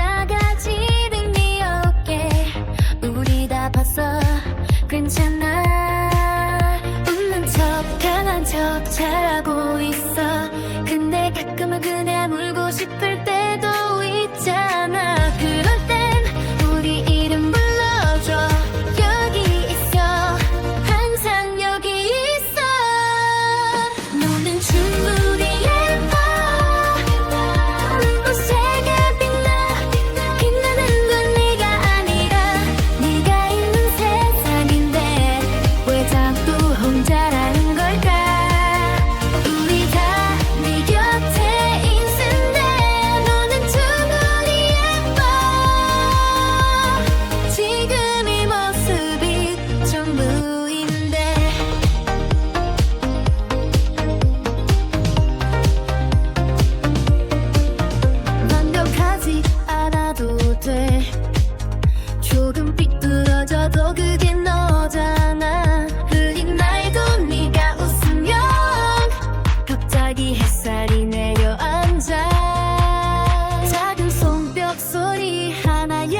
작아지는 네 어깨. 우리 다 봤어. 괜찮아. 웃는 척 강한 척 잘하고 있어. 근데 가끔은 그냥 울고 싶을 때 갑자기 햇살이 내려앉아 작은 손뼉 소리 하나에